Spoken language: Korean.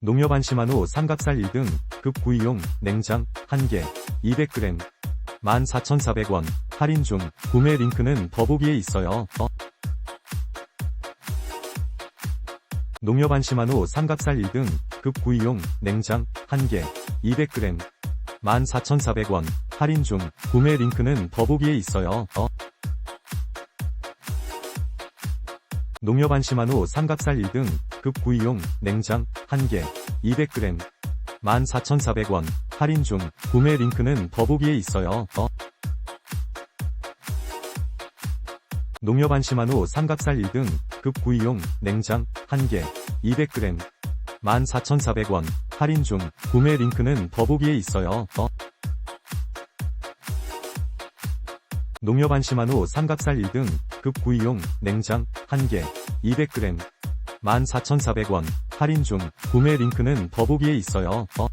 농협 안심한우 삼각살 1등, 급구이용, 냉장, 1개, 200g, 14,400원, 할인 중, 구매 링크는 더보기에 있어요. 어? 농협 안심한우 삼각살 1등, 급구이용, 냉장, 1개, 200g, 14,400원, 할인 중, 구매 링크는 더보기에 있어요. 어? 농협 안심한우 삼각살 1등, 급구이용, 냉장, 1개, 200g, 14,400원, 할인 중, 구매 링크는 더보기에 있어요. 어? 농협 안심한우 삼각살 1등, 급구이용, 냉장, 1개, 200g, 14,400원, 할인 중, 구매 링크는 더보기에 있어요. 어? 농협 안심한우 삼각살 1등, 급구이용, 냉장, 1개, 200g, 14,400원, 할인 중, 구매 링크는 더보기에 있어요. 어?